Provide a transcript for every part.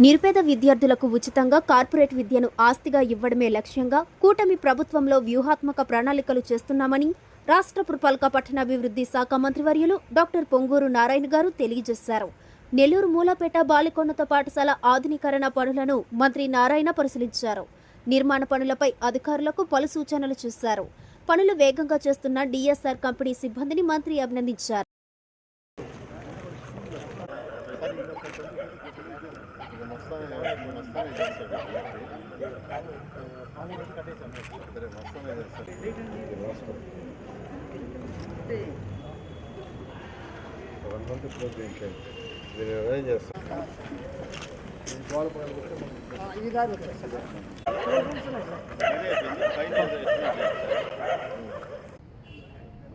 నిరుపేద విద్యార్థులకు ఉచితంగా కార్పొరేట్ విద్యను ఆస్తిగా ఇవ్వడమే లక్ష్యంగా కూటమి ప్రభుత్వంలో వ్యూహాత్మక ప్రణాళికలు చేస్తున్నామని రాష్ట్ర పురపాలక పట్టణాభివృద్ధి శాఖ మంత్రివర్యులు డాక్టర్ పొంగూరు నారాయణ గారు తెలియజేశారు. నెల్లూరు మూలపేట బాలికోన్నత పాఠశాల ఆధునీకరణ పనులను మంత్రి నారాయణ పరిశీలించారు. నిర్మాణ పనులపై అధికారులకు పలు సూచనలు చేశారు. పనులు వేగంగా చేస్తున్న డిఎస్ఆర్ కంపెనీ సిబ్బందిని మంత్రి అభినందించారు ఇది మొత్తం ఇది మొత్తం ఇది చేస్తాడు సరే మొత్తం ఇది చేస్తాడు ఇది రాసుకో. వన్ మంత్ క్లోజ్ చేయించండి మీరు అరేంజ్ చేస్తారు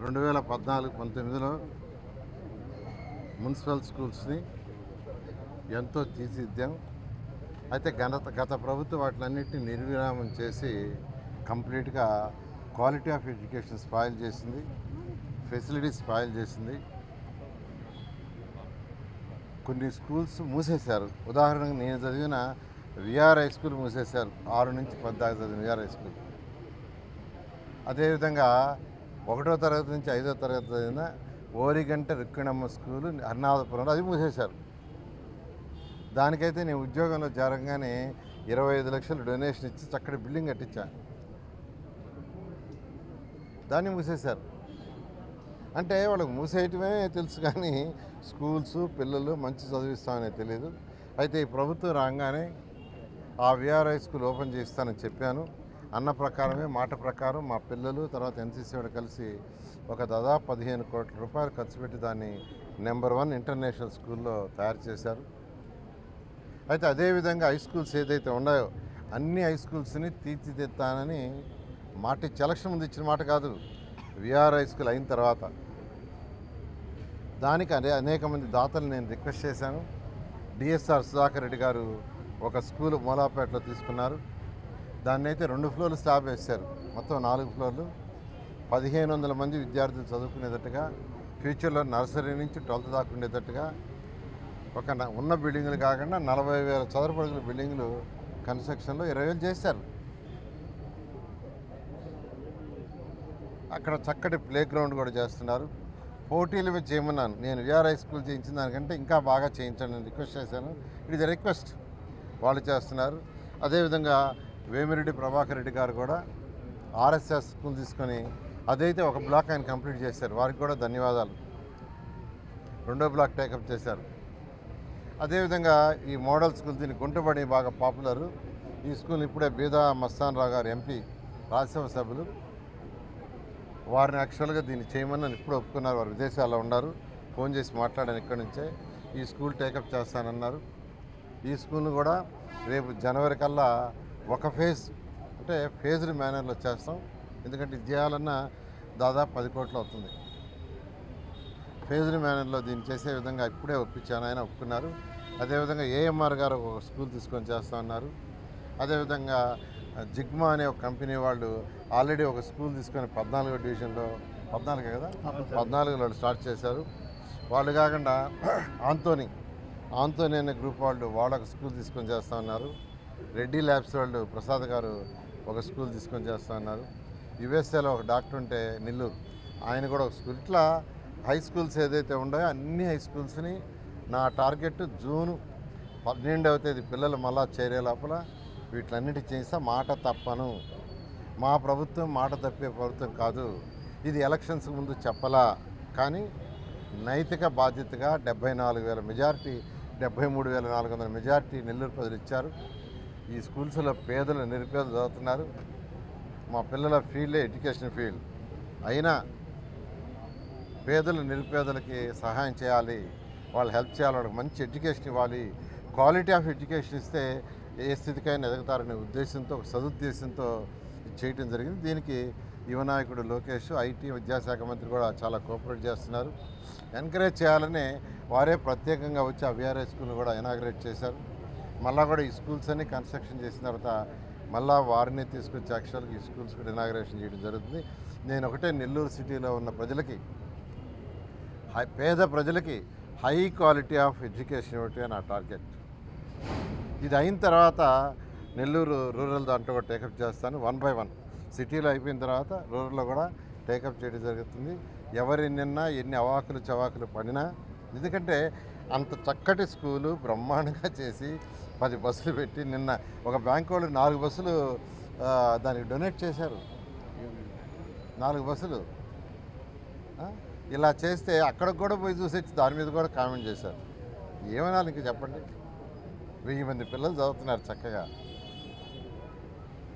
రెండు వేల పద్నాలుగు పంతొమ్మిదిలో మున్సిపల్ స్కూల్స్ని ఎంతో తీసిద్దాం. అయితే గత గత ప్రభుత్వం వాటిలన్నింటినీ నిర్విరామం చేసి కంప్లీట్గా క్వాలిటీ ఆఫ్ ఎడ్యుకేషన్ స్పాయిల్ చేసింది ఫెసిలిటీస్ స్పాయిల్ చేసింది. కొన్ని స్కూల్స్ మూసేశారు. ఉదాహరణకు నేను చదివిన విఆర్ హై స్కూల్ మూసేశారు. ఆరు నుంచి పద్నాలుగు చదివిన విఆర్ హై స్కూల్. అదేవిధంగా ఒకటో తరగతి నుంచి ఐదో తరగతి చదివిన ఓరిగంట రుక్కిణమ్మ స్కూలు అన్నాదపురంలో అది మూసేశారు. దానికైతే నేను ఉద్యోగంలో జరగగానే ఇరవై ఐదు లక్షలు డొనేషన్ ఇచ్చి చక్కటి బిల్డింగ్ కట్టించా. దాన్ని మూసేశారు. అంటే వాళ్ళకి మూసేయటమే తెలుసు కానీ స్కూల్స్ పిల్లలు మంచి చదివిస్తామనే తెలియదు అయితే ఈ ప్రభుత్వం రాగానే ఆ విఆర్ఐ స్కూల్ ఓపెన్ చేస్తానని చెప్పాను. అన్న ప్రకారమే మాట ప్రకారం మా పిల్లలు తర్వాత ఎన్సీసీ వాడు కలిసి ఒక దాదాపు పదిహేను కోట్ల రూపాయలు ఖర్చు పెట్టి దాన్ని నెంబర్ వన్ ఇంటర్నేషనల్ స్కూల్లో తయారు చేశారు. అయితే అదేవిధంగా హై స్కూల్స్ ఏదైతే ఉన్నాయో అన్ని హై స్కూల్స్ని తీర్చిదిద్దానని మాట ఇచ్చి ముందు ఇచ్చిన మాట కాదు. విఆర్ హై స్కూల్ అయిన తర్వాత దానికి అనే అనేక మంది దాతలు నేను రిక్వెస్ట్ చేశాను. డిఎస్ఆర్ సుధాకర్ రెడ్డి గారు ఒక స్కూల్ మూలాపేటలో తీసుకున్నారు. దాన్ని అయితే రెండు ఫ్లోర్లు స్లాబ్ వేశారు. మొత్తం నాలుగు ఫ్లోర్లు. పదిహేను వందల మంది విద్యార్థులు చదువుకునేటట్టుగా ఫ్యూచర్లో నర్సరీ నుంచి ట్వెల్త్ దాకా ఉండేటట్టుగా ఒక ఉన్న బిల్డింగులు కాకుండా నలభై వేల చదరపు అడుగుల బిల్డింగులు కన్స్ట్రక్షన్లో ఇరవై వేలు చేశారు. అక్కడ చక్కటి ప్లే గ్రౌండ్ కూడా చేస్తున్నారు. పోటీలు మీద చేయమన్నాను. నేను విఆర్ హై స్కూల్ చేయించిన దానికంటే ఇంకా బాగా చేయించండి రిక్వెస్ట్ చేశాను. ఇట్ ఇస్ రిక్వెస్ట్ వాళ్ళు చేస్తున్నారు. అదేవిధంగా వేమిరెడ్డి ప్రభాకర్ రెడ్డి గారు కూడా ఆర్ఎస్ఎస్ స్కూల్ తీసుకొని అదైతే ఒక బ్లాక్ ఆయన కంప్లీట్ చేశారు. వారికి కూడా ధన్యవాదాలు. రెండో బ్లాక్ టేకప్ చేశారు. అదేవిధంగా ఈ మోడల్ స్కూల్ దీని గుంటబడి బాగా పాపులర్. ఈ స్కూల్ ఇప్పుడే బీదా మస్తాన్ రావు గారు ఎంపీ రాజ్యసభ సభ్యులు. వారిని యాక్చువల్గా దీన్ని చేయమని నన్ను ఇప్పుడు ఒప్పుకున్నారు. వారు విదేశాల్లో ఉన్నారు. ఫోన్ చేసి మాట్లాడాను ఇక్కడి నుంచే. ఈ స్కూల్ టేకప్ చేస్తానన్నారు. ఈ స్కూల్ను కూడా రేపు జనవరి కల్లా ఒక ఫేజ్ అంటే ఫేజ్డ్ మేనర్లో చేస్తాం. ఎందుకంటే ఇది చేయాలన్నా దాదాపు పది కోట్లు అవుతుంది. ఫేజ్డ్ మేనర్లో దీన్ని చేసే విధంగా ఇప్పుడే ఒప్పించాను. ఆయన ఒప్పుకున్నారు. అదేవిధంగా ఏఎంఆర్ గారు ఒక స్కూల్ తీసుకొని చేస్తా ఉన్నారు. అదేవిధంగా జిగ్మా అనే ఒక కంపెనీ వాళ్ళు ఆల్రెడీ ఒక స్కూల్ తీసుకొని పద్నాలుగో డివిజన్లో పద్నాలుగే కదా? పద్నాలుగులో స్టార్ట్ చేశారు. వాళ్ళు కాకుండా ఆంతోని ఆంతోని అనే గ్రూప్ వాళ్ళు వాళ్ళు ఒక స్కూల్ తీసుకొని చేస్తూ ఉన్నారు. రెడ్డి ల్యాబ్స్ వాళ్ళు ప్రసాద్ గారు ఒక స్కూల్ తీసుకొని చేస్తూ ఉన్నారు. యుఎస్ఏలో ఒక డాక్టర్ ఉంటే నెల్లూరు. ఆయన కూడా ఒక స్కూల్. ఇట్లా హై స్కూల్స్ ఏదైతే ఉన్నాయో అన్ని హై స్కూల్స్ని నా టార్గెట్ జూన్ పన్నెండవ తేదీ పిల్లలు మళ్ళా చేరే లోపల వీటిలన్నిటి చేస్తా మాట తప్పను. మా ప్రభుత్వం మాట తప్పే ప్రభుత్వం కాదు. ఇది ఎలక్షన్స్ ముందు చెప్పలా? కానీ నైతిక బాధ్యతగా డెబ్బై నాలుగు వేల మెజారిటీ డెబ్బై మూడు వేల నాలుగు వందల మెజారిటీ నెల్లూరు ప్రజలు ఇచ్చారు. ఈ స్కూల్స్లో పేదలు నిరుపేదలు చదువుతున్నారు. మా పిల్లల ఫీల్డే ఎడ్యుకేషన్ ఫీల్డ్. అయినా పేదలు నిరుపేదలకి సహాయం చేయాలి వాళ్ళు హెల్ప్ చేయాలి వాళ్ళకి మంచి ఎడ్యుకేషన్ ఇవ్వాలి క్వాలిటీ ఆఫ్ ఎడ్యుకేషన్ ఇస్తే ఏ స్థితికైనా ఎదుగుతారనే ఉద్దేశంతో సదుద్దేశంతో చేయటం జరిగింది. దీనికి యువనాయకుడు లోకేష్ ఐటీ విద్యాశాఖ మంత్రి కూడా చాలా కోఆపరేట్ చేస్తున్నారు. ఎంకరేజ్ చేయాలని వారే ప్రత్యేకంగా వచ్చి ఆ విఆర్ఐ స్కూల్ని కూడా ఇనాగ్రేట్ చేశారు. మళ్ళా కూడా ఈ స్కూల్స్ అన్ని కన్స్ట్రక్షన్ చేసిన తర్వాత మళ్ళా వారిని తీసుకొచ్చి యాక్చువల్గా ఈ స్కూల్స్ కూడా ఇనాగ్రేషన్ చేయడం జరుగుతుంది. నేను ఒకటే నెల్లూరు సిటీలో ఉన్న ప్రజలకి పేద ప్రజలకి హై క్వాలిటీ ఆఫ్ ఎడ్యుకేషన్ ఇవ్వటమే నా టార్గెట్. ఇది అయిన తర్వాత నెల్లూరు రూరల్ దాంట్లో కూడా టేకప్ చేస్తాను వన్ బై వన్. సిటీలో అయిపోయిన తర్వాత రూరల్లో కూడా టేకప్ చేయడం జరుగుతుంది. ఎవరు ఎన్నెన్నా ఎన్ని అవాకులు చవాకులు పడినా ఎందుకంటే అంత చక్కటి స్కూలు బ్రహ్మాండంగా చేసి పది బస్సులు పెట్టి నిన్న ఒక బ్యాంక్ వాళ్ళు నాలుగు బస్సులు దానికి డొనేట్ చేశారు. నాలుగు బస్సులు. ఇలా చేస్తే అక్కడికి కూడా పోయి చూసి వచ్చి దాని మీద కూడా కామెంట్ చేశారు. ఏమనాలి ఇంక చెప్పండి? వెయ్యి మంది పిల్లలు చదువుతున్నారు చక్కగా.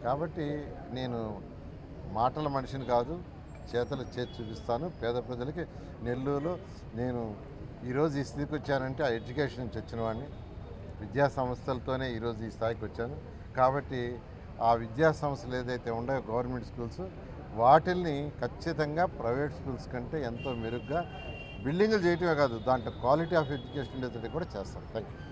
కాబట్టి నేను మాటల మనిషిని కాదు చేతలు చేతి చూపిస్తాను. పేద ప్రజలకి నెల్లూరులో నేను ఈరోజు ఈ స్థితికి వచ్చానంటే ఆ ఎడ్యుకేషన్ నుంచి వచ్చిన వాడిని. విద్యా సంస్థలతోనే ఈరోజు ఈ స్థాయికి వచ్చాను. కాబట్టి ఆ విద్యా సంస్థలు ఏదైతే ఉన్నాయో గవర్నమెంట్ స్కూల్స్ వాటిల్ని ఖచ్చితంగా ప్రైవేట్ స్కూల్స్ కంటే ఎంతో మెరుగ్గా బిల్డింగులు చేయటమే కాదు దాంట్లో క్వాలిటీ ఆఫ్ ఎడ్యుకేషన్ ఉండేది కూడా చేస్తాం. Thank you